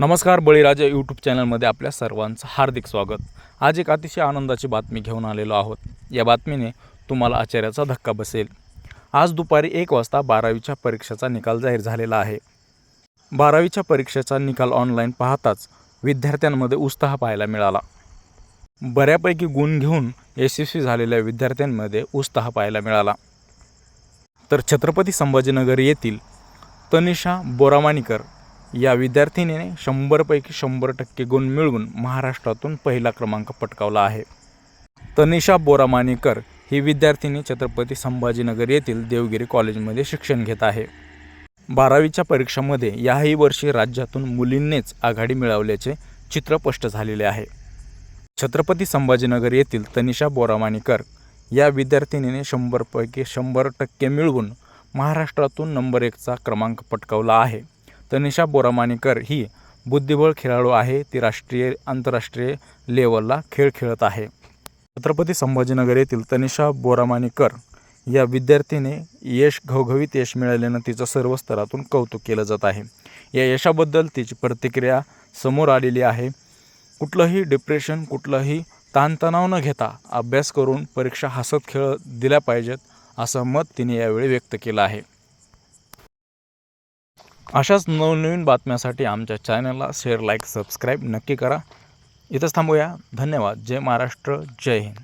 नमस्कार बळीराजा यूट्यूब चॅनलमध्ये आपल्या सर्वांचं हार्दिक स्वागत. आज एक अतिशय आनंदाची बातमी घेऊन आलेलो आहोत. या बातमीने तुम्हाला आश्चर्याचा धक्का बसेल. आज दुपारी एक वाजता बारावीच्या परीक्षेचा निकाल जाहीर झालेला आहे. बारावीच्या परीक्षेचा निकाल ऑनलाईन पाहताच विद्यार्थ्यांमध्ये उत्साह पाहायला मिळाला. बऱ्यापैकी गुण घेऊन यशस्वी झालेल्या विद्यार्थ्यांमध्ये उत्साह पाहायला मिळाला. तर छत्रपती संभाजीनगर येथील तनिषा बोरामाणीकर या विद्यार्थिनीने शंभरपैकी शंभर टक्के गुण मिळवून महाराष्ट्रातून पहिला क्रमांक पटकावला आहे. तनिषा बोरामानेकर ही विद्यार्थिनी छत्रपती संभाजीनगर येथील देवगिरी कॉलेजमध्ये शिक्षण घेत आहे. बारावीच्या परीक्षामध्ये याही वर्षी राज्यातून मुलींनीच आघाडी मिळवल्याचे चित्र स्पष्ट झालेले आहे. छत्रपती संभाजीनगर येथील तनिषा बोरामानेकर या विद्यार्थिनीने शंभरपैकी शंभर टक्के मिळवून महाराष्ट्रातून नंबर एकचा क्रमांक पटकावला आहे. तनिषा बोरामाणीकर ही बुद्धिबळ खेळाडू आहे. ती राष्ट्रीय आंतरराष्ट्रीय लेवलला खेळ खेळत आहे. छत्रपती संभाजीनगर येथील तनिषा बोरामाणीकर या विद्यार्थीने यश घवघवीत यश मिळाल्यानं तिचं सर्व स्तरातून कौतुक केलं जात आहे. या यशाबद्दल तिची प्रतिक्रिया समोर आलेली आहे. कुठलंही डिप्रेशन कुठलंही ताणतणाव न घेता अभ्यास करून परीक्षा हसत खेळ दिल्या पाहिजेत असं मत तिने यावेळी व्यक्त केलं आहे. अशाच नवनवीन बातम्यासाठी आमच्या चॅनलला शेअर लाईक सबस्क्राईब नक्की करा. इथंच थांबूया. धन्यवाद. जय महाराष्ट्र. जय हिंद.